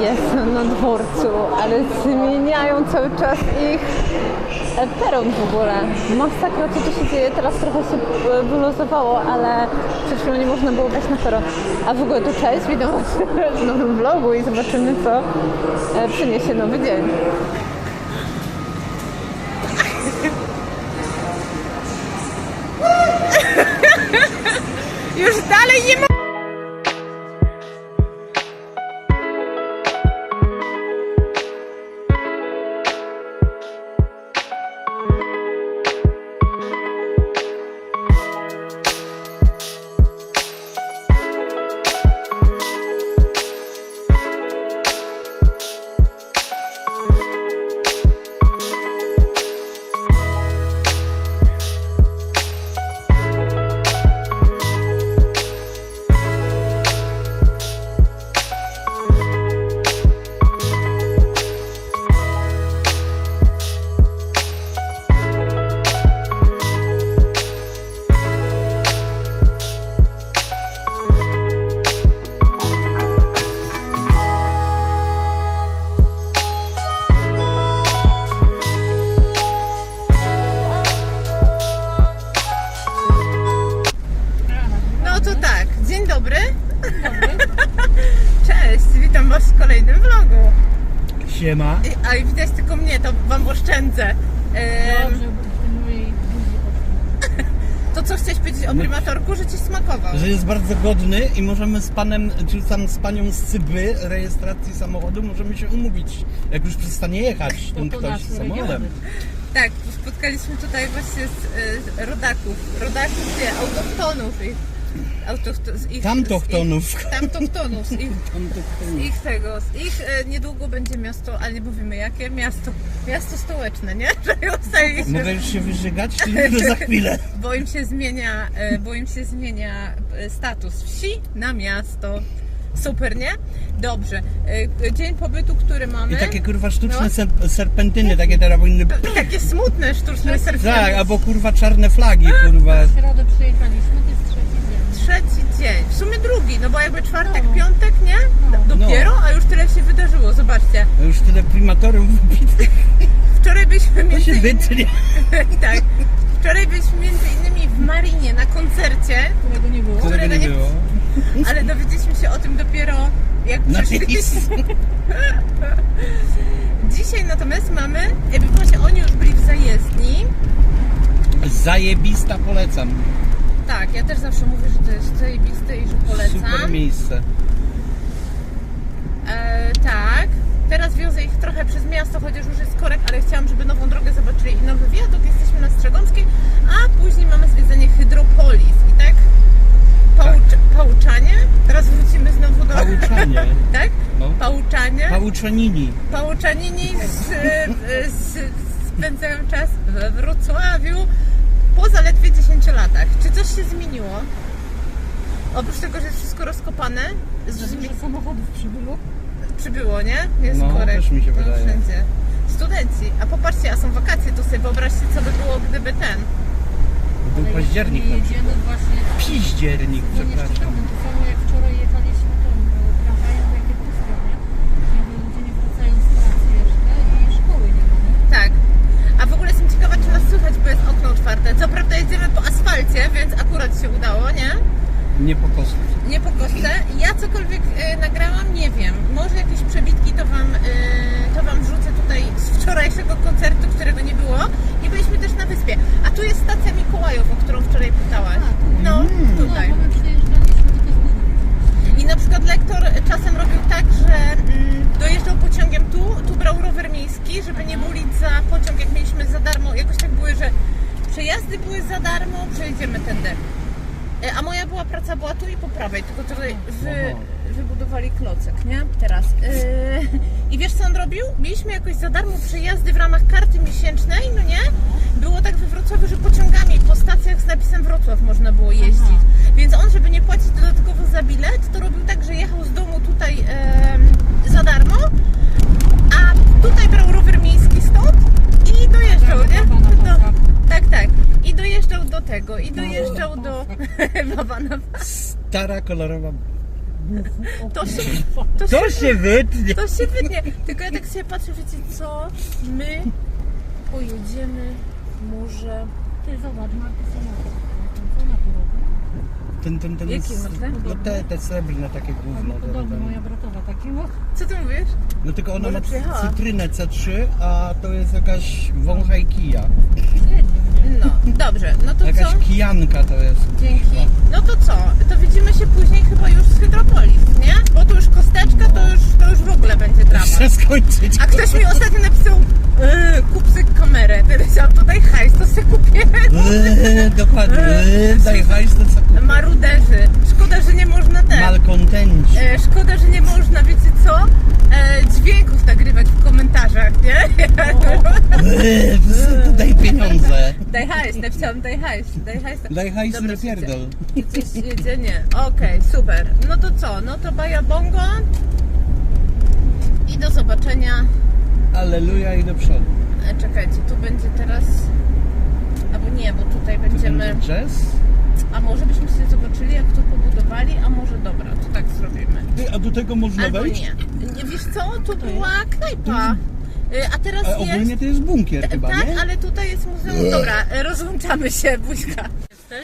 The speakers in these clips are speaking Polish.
Jestem na dworcu, ale zmieniają cały czas ich e, peron w ogóle. Masakra, co tu się dzieje. Teraz trochę się e, wyluzowało, ale przed chwilą nie można było wejść na peron. A w ogóle to cześć, witam Was w nowym vlogu i zobaczymy, co e, przyniesie nowy dzień. Już dalej nie ma... Siema. I- A i widać tylko mnie, to Wam oszczędzę. Dobrze, poszło. to co chciałeś powiedzieć o prymatorku, że Ci smakował? Że jest bardzo godny i możemy z panem, czy tam z panią z Cyby rejestracji samochodu, możemy się umówić, jak już przestanie jechać ten to ktoś nasz samochodem. region. Tak, spotkaliśmy tutaj właśnie z y, rodaków. Rodaków, nie, autochtonów. Ich, z ich, Tamtochtonów. Z ich, tamtochtonów. Z ich, Tam z ich tego, z ich e, niedługo będzie miasto, ale nie mówimy jakie, miasto, miasto stołeczne, nie? Że Mogę już się wyżygać, czy za chwilę? bo im się zmienia, e, bo im się zmienia e, status wsi na miasto. Super, nie? Dobrze. E, Dzień pobytu, który mamy. I takie kurwa sztuczne No. ser- serpentyny, takie teraz powinny... Takie smutne, sztuczne serce. Tak, albo kurwa czarne flagi, kurwa. W środę przyjechaliśmy, trzeci dzień. W sumie drugi, no bo jakby czwartek, No. piątek, nie? No. Dopiero, a już tyle się wydarzyło, zobaczcie. Już tyle primatorów wypitych, Wczoraj byliśmy to między się innymi, wytnie. tak, wczoraj byliśmy między innymi w Marinie na koncercie, Którego nie było. Które- Którego nie było. ale dowiedzieliśmy się o tym dopiero jak Na przyszliśmy. Dzisiaj natomiast mamy, jakby właśnie oni już byli w zajezdni. Zajebista polecam. Tak, ja też zawsze mówię, że to jest zajebiste i że polecam. Super miejsce. E, tak. Teraz wiozę ich trochę przez miasto, chociaż już jest korek, ale chciałam, żeby nową drogę zobaczyli i nowy wiadukt. Jesteśmy na Strzegomskiej, a później mamy zwiedzenie Hydropolis. I tak Pałucz, Pałuczanie. Teraz wrócimy znowu do... Pałuczanie. tak? No. Pałuczanie. Pałuczanini. Pałuczanini z, z, spędzają czas we Wrocławiu po zaledwie 10 latach. Czy coś się zmieniło? Oprócz tego, że jest wszystko rozkopane, zmi- dużo samochodów przybyło. przybyło, nie? Jest No, korek. też mi się No, wydaje. wszędzie. Studenci, a popatrzcie, a są wakacje, to sobie wyobraźcie, co by było, gdyby ten. Był październik na jeśli przykład. jedziemy właśnie... Piździernik, jeszcze przepraszam. problem, to samo jak wczoraj jechaliśmy tą e, tramwajem, to jakie pusto, nie? Jakby ludzie nie wracają z pracy jeszcze i szkoły nie ma, nie? Tak. A w ogóle jestem ciekawa, czy nas słychać, bo jest okno otwarte. Co prawda jedziemy po asfalcie, więc akurat się udało, nie? Nie po prostu. Nie po kostce. Ja cokolwiek e, nagrałam, nie wiem. Może jakieś przebitki to wam, e, to wam wrzucę tutaj z wczorajszego koncertu, którego nie było. I byliśmy też na wyspie. A tu jest stacja Mikołajów, o którą wczoraj pytałaś. A, tu. No, No, tutaj. bo my przyjeżdżaliśmy tylko z góry. I na przykład lektor czasem robił tak, że mm, dojeżdżał pociągiem tu, tu brał rower miejski, żeby nie bulić za pociąg, jak mieliśmy za darmo. Jakoś tak były, że przejazdy były za darmo, przejedziemy tędy. E, A moja była tu i po prawej, tylko tutaj wy, Aha. wybudowali klocek, nie? Teraz. Yy, I wiesz co on robił? Mieliśmy jakoś za darmo przejazdy w ramach karty miesięcznej, no nie? Było tak we Wrocławiu, że pociągami po stacjach z napisem Wrocław można było jeździć. Więc on, żeby nie płacić dodatkowo za bilet, to robił tak, że jechał z domu tutaj em, za darmo, a tutaj brał rower miejski stąd i dojeżdżał, nie? Do. Tak, tak. I dojeżdżał do tego, i dojeżdżał do... Baba na Stara kolorowa To się, to To się, się wytnie. to się wytnie. Tylko ja tak sobie patrzę, wiecie co? My pojedziemy może... Ty zobacz, Marty samochód. Co ona tu robi? Ten, ten, ten Jaki jest- Marta? No te, te srebrne takie gówno. Albo ten, podobny ten. moja bratowa taki, no. Co ty mówisz? No tylko ona Może ma przyjechała. cytrynę C3, a to jest jakaś wąża i kija. No, dobrze. No to co? Jakaś kijanka to jest. Dzięki. No to co? To widzimy się później chyba już z Hydropolis, nie? Bo to już kosteczka, to już, to już w ogóle będzie dramat. Muszę skończyć. A ktoś mi ostatnio napisał, yy, kup sobie kamerę. Powiedziałam, tutaj hajs, to sobie kupię. Eee, dokładnie. Eee, daj hajs, to co? Maruderzy. Szkoda, że nie można ten. Malkontenci. Szkoda, że nie można, wiecie co? Dźwięków nagrywać w komentarzach, nie? Eee, daj pieniądze. daj hajs, napisałam daj hajs, daj hajs. Daj hajs, Dobra, nie pierdol. Gdzieś jedzie, nie. Okej, super. No to co? No to baja bongo. I do zobaczenia. Aleluja i do przodu. E, czekajcie, tu będzie teraz... Albo nie, bo tutaj Tu będziemy... będzie jazz. A może byśmy się zobaczyli, jak to pobudowali, a może dobra, to tak zrobimy. Ty, a do tego można Albo wejść? nie. nie. Wiesz co? Tu była knajpa. Y, A teraz A jest... ogólnie to jest bunkier chyba, tak, nie? ale tutaj jest muzeum. Dobra, e, rozłączamy się, buźka.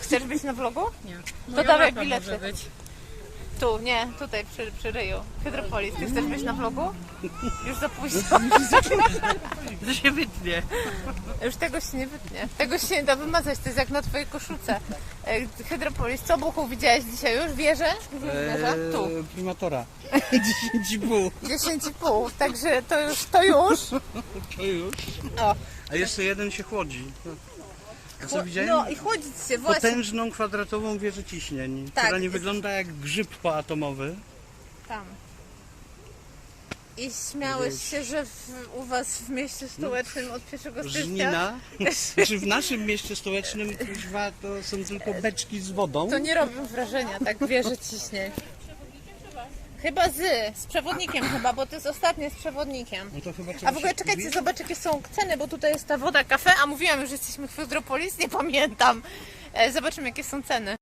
Chcesz być na vlogu? Nie. To dawaj bilety. Tu, nie, tutaj przy, przy ryju. Hydropolis. Ty chcesz być na vlogu? Już za późno. To się wytnie. Już tego się nie wytnie. Tego się nie da wymazać, to jest jak na twojej koszulce. E, Hydropolis. Co Buchu widziałeś dzisiaj już? Wieżę? Wieża? Tu. Eee, Primatora. 10,5. 10,5. Także to już, to już. To już. O. A jeszcze jeden się chłodzi. Co widziałem? No i chłodzić się właśnie. Potężną kwadratową wieżę ciśnień, Tak. która nie wygląda jak grzyb poatomowy. Tam. I śmiałeś się, że w, u was w mieście stołecznym od 1 stycznia Żnina. Znaczy w naszym mieście stołecznym kuźwa, to są tylko beczki z wodą. to nie robią wrażenia, tak wierzę ciśnień. Chyba z, z przewodnikiem chyba, bo to jest ostatnie z przewodnikiem. No to chyba A w ogóle się czekajcie, skupić. zobacz jakie są ceny, bo tutaj jest ta woda kafe, a mówiłam już, że jesteśmy w Hydropolis, nie pamiętam. E, Zobaczymy jakie są ceny.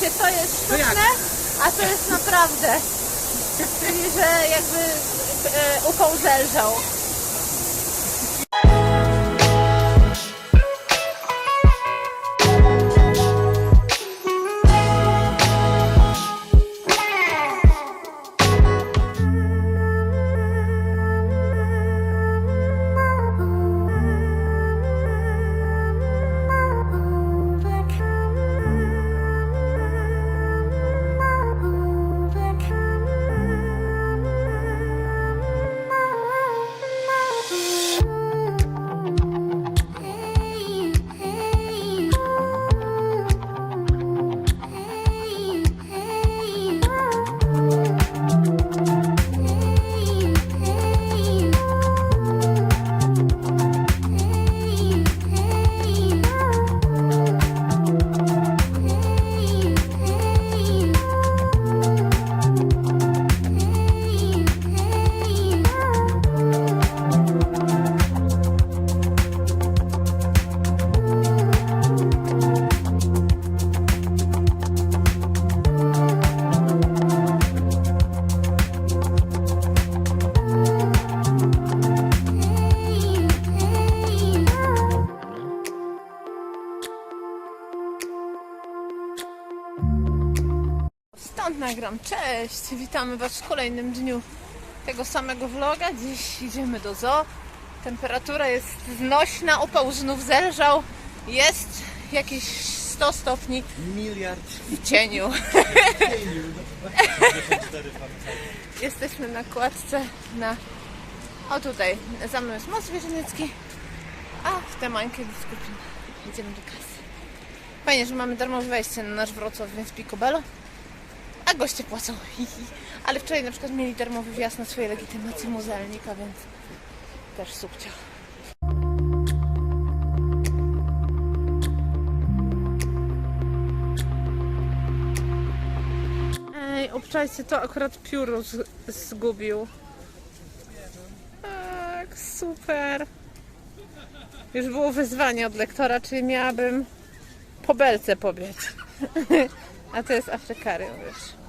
Się to jest sztuczne, a to jest naprawdę. Czyli, że jakby e, upał Cześć! Witamy Was w kolejnym dniu tego samego vloga. Dziś idziemy do zoo. Temperatura jest znośna, upał znów zelżał. Jest jakieś 100 stopni Miliard w cieniu. Jesteśmy na kładce na... O tutaj, za mną jest most Wierzyniecki, a w tę mańkę biskupin. Idziemy do kasy. Fajnie, że mamy darmowe wejście na nasz Wrocław, więc picobello. A goście płacą. Ale wczoraj na przykład mieli darmowy wjazd na swoje legitymacje muzealnika, więc też subcio. Ej, obczajcie, to akurat pióro z- zgubił. Tak, super. Już było wyzwanie od lektora, czyli miałabym po belce pobiec. A to jest Afrykarium, wiesz.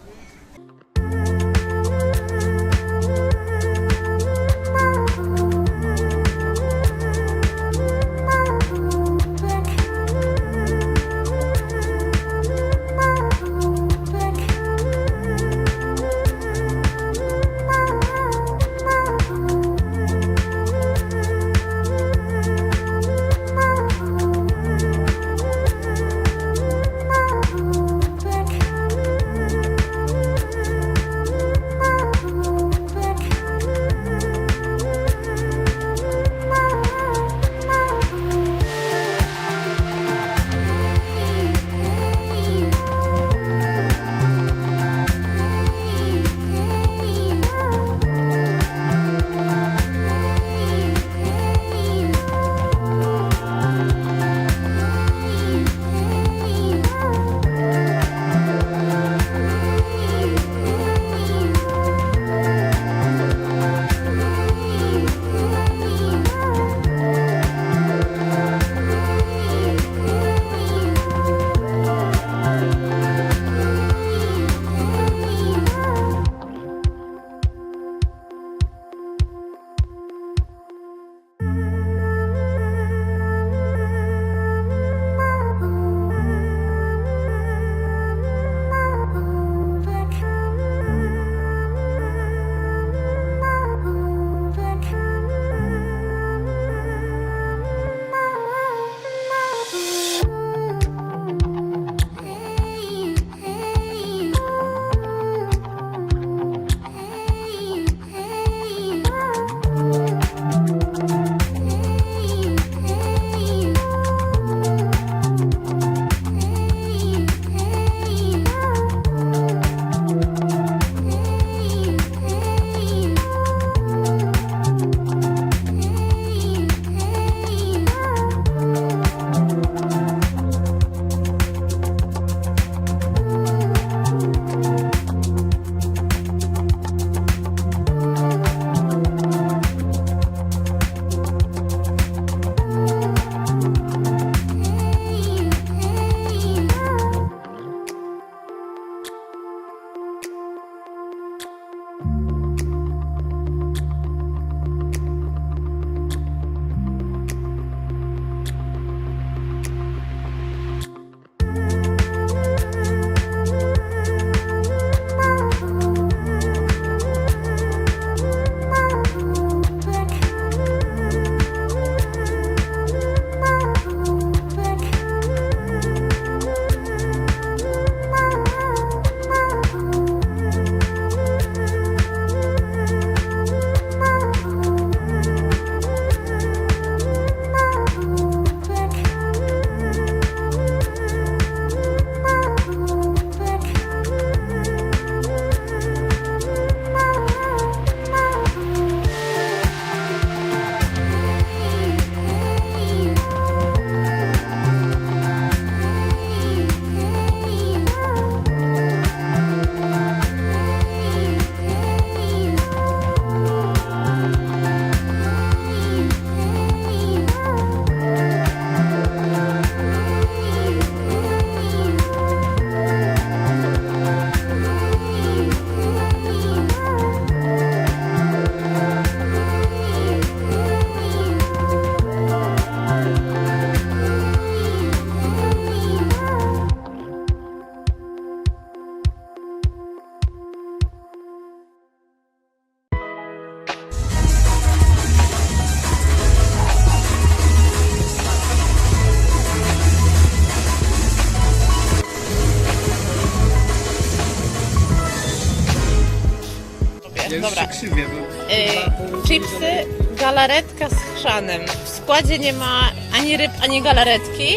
Galaretka z chrzanem. W składzie nie ma ani ryb, ani galaretki.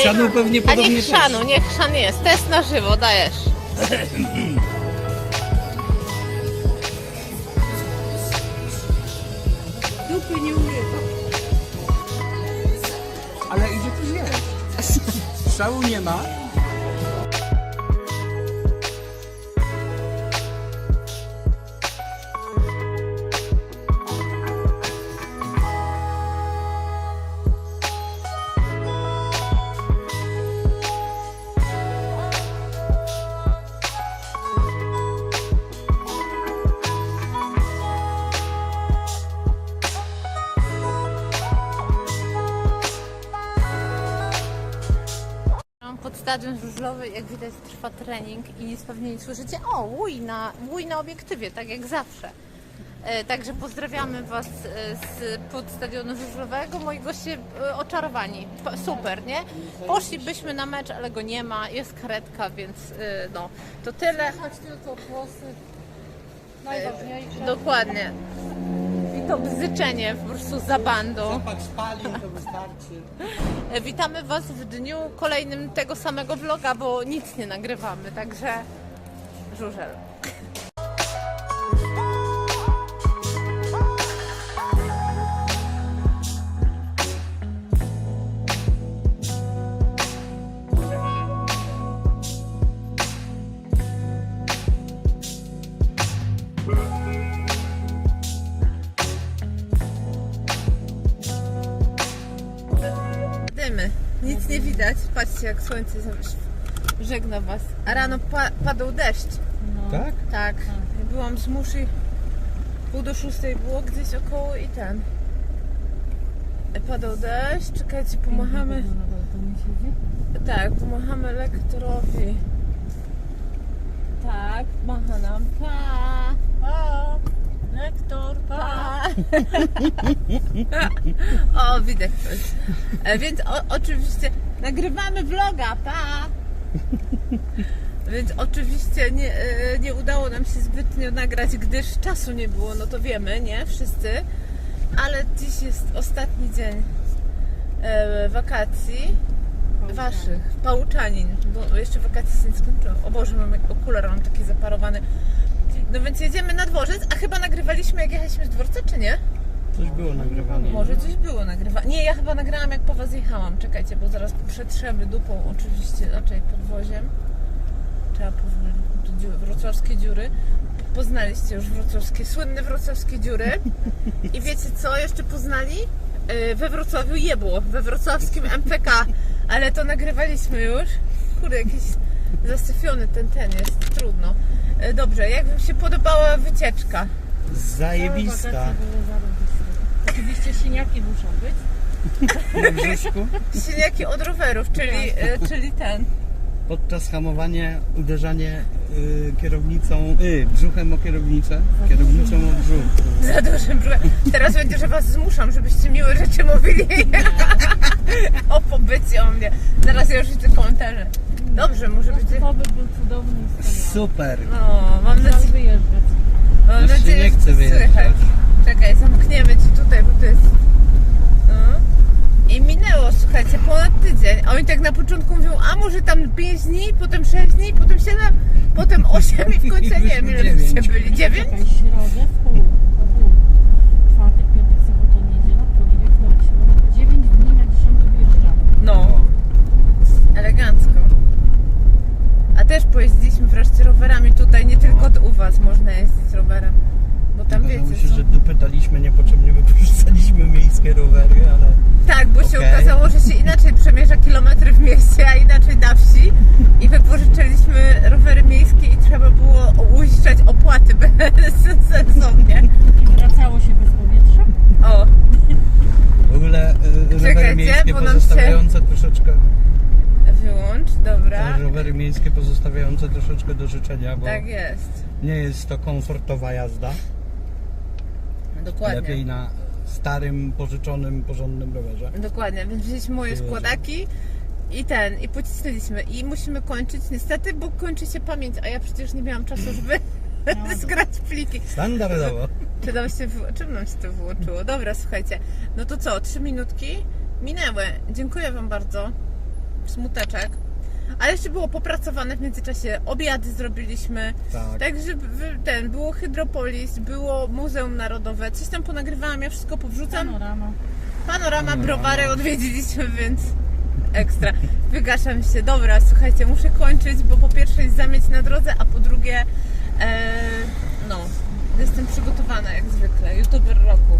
Chrzanu pewnie A podobnie nie chrzanu, nie chrzan jest. Test na żywo, dajesz. Dupy nie urywa. Ale idzie tu jeść. Szału nie ma. Jak widać trwa trening i pewnie nie słyszycie. O, łój na, łój na obiektywie, tak jak zawsze. E, Także pozdrawiamy Was e, z pod stadionu żużlowego. Moi goście e, oczarowani. Super, nie? Poszlibyśmy na mecz, ale go nie ma. Jest karetka, więc no, to tyle. Choć tylko głosy najważniejsze. Dokładnie. To bzyczenie po prostu za bandą. Patrz, pali, to wystarczy. Witamy Was w dniu kolejnym tego samego vloga, bo nic nie nagrywamy, także żużel. Nic nie widać. Patrzcie, jak słońce żegna Was. A rano pa- padał deszcz. Tak? Tak. Byłam z muszy. Pół do szóstej było gdzieś około i ten. E, Padał deszcz. Czekajcie, pomachamy. Siedzi. Tak, pomachamy lektorowi. Tak, macha nam. Pa! O, widać coś. E, Więc o, oczywiście nagrywamy vloga, pa! Więc oczywiście nie, e, nie udało nam się zbytnio nagrać, gdyż czasu nie było, no to wiemy, nie? Wszyscy. Ale dziś jest ostatni dzień e, wakacji waszych, Pałuczanin, bo jeszcze wakacje się nie skończyły. O Boże, mam okular, mam taki zaparowany. No więc jedziemy na dworzec, a chyba nagrywaliśmy jak jechaliśmy z dworca, czy nie? Coś było nagrywane. Może coś było nagrywane. Nie, ja chyba nagrałam jak po was jechałam. Czekajcie, bo zaraz przetrzemy dupą oczywiście, raczej podwoziem. Trzeba powoli, wrocławskie dziury. Poznaliście już wrocławskie, słynne wrocławskie dziury. I wiecie co jeszcze poznali? Yy, We Wrocławiu jebło, we wrocławskim MPK. Ale to nagrywaliśmy już. Kurde, jakiś zasyfiony ten ten jest, trudno. Yy, Dobrze, jak wam się podobała wycieczka? Zarobiste. Oczywiście siniaki muszą być. Na brzuszku. Siniaki od rowerów, czyli, yy, czyli ten. Podczas hamowania uderzanie y, kierownicą, y, brzuchem o kierownicę, kierownicą o brzuch. Za dużym brzuchem. Teraz będzie, że was zmuszam, żebyście miłe rzeczy mówili o pobycie o mnie. Zaraz ja już widzę komentarze. Dobrze, może być. Pobyt był cudowny i wspaniały. Super. No, mam nadzieję, wyjeżdżać. mam Już się nadzieję nie że chce wyjeżdżać. słychać. Czekaj, zamkniemy ci tutaj, bo to jest. No. I minęło, słuchajcie, ponad tydzień. A oni tak na początku mówią, a może tam 5 dni, potem 6 dni, potem 7, potem 8 i w końcu nie wiem, ile Dziewięć. byście byli. 9? Czekaj, środę w pół. Po pół. Czwartek, piątek, sobota, niedziela, poniedziałek, wtorek, środa. Dziewięć dni na dziesiąty wyjeżdżamy. No. Elegancko. A też pojeździliśmy wreszcie rowerami tutaj, nie tylko u Was można jeździć rowerem. Bo tam Okazało wiecie, się, są... że dopytaliśmy, niepotrzebnie wykorzystaliśmy miejskie rowery, ale Tak, bo się Okej. okazało, że się inaczej przemierza kilometry w mieście, a inaczej na wsi. I wypożyczyliśmy rowery miejskie i trzeba było uiszczać opłaty bezsensownie. I wracało się bez powietrza. O, w ogóle y, rowery Czekajcie, miejskie bo nam się- pozostawiające troszeczkę wyłącz, dobra. rowery miejskie pozostawiające troszeczkę do życzenia, bo Tak jest. nie jest to komfortowa jazda. Dokładnie. Lepiej na starym, pożyczonym, porządnym rowerze. Dokładnie, więc wzięliśmy moje składaki i ten, i pocisnęliśmy. I musimy kończyć niestety, bo kończy się pamięć, a ja przecież nie miałam czasu, żeby zgrać pliki. Standardowo. Czy nam się, czym nam się to wyłączyło? Dobra, słuchajcie. No to co, trzy minutki minęły. Dziękuję Wam bardzo. Smuteczek. Ale jeszcze było popracowane w międzyczasie. Obiady zrobiliśmy. Tak. Także ten, było Hydropolis, było Muzeum Narodowe. Coś tam ponagrywałam, ja wszystko powrzucam. Panorama. Panorama, browary odwiedziliśmy, więc ekstra. Wygaszam się. Dobra, słuchajcie, muszę kończyć, bo po pierwsze jest zamieć na drodze, a po drugie, e, no, jestem przygotowana jak zwykle. YouTuber roku.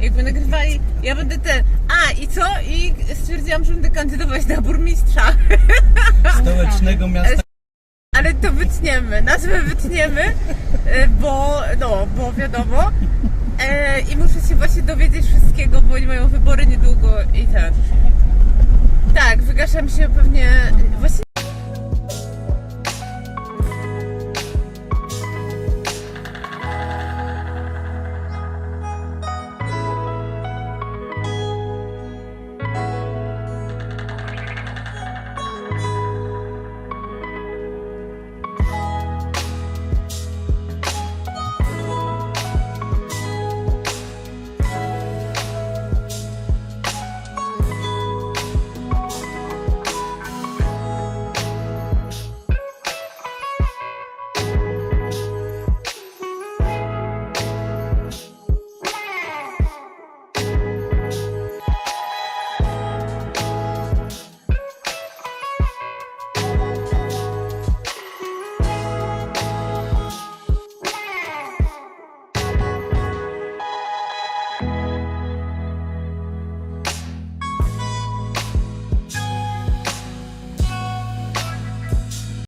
Jakby nagrywali, ja będę ten. A i co? I stwierdziłam, że będę kandydować na burmistrza. Stołecznego miasta. Ale to wytniemy, nazwę wytniemy, e, bo no, bo wiadomo. E, I muszę się właśnie dowiedzieć wszystkiego, bo oni mają wybory niedługo i ten. Tak, wygaszam się pewnie. Właśnie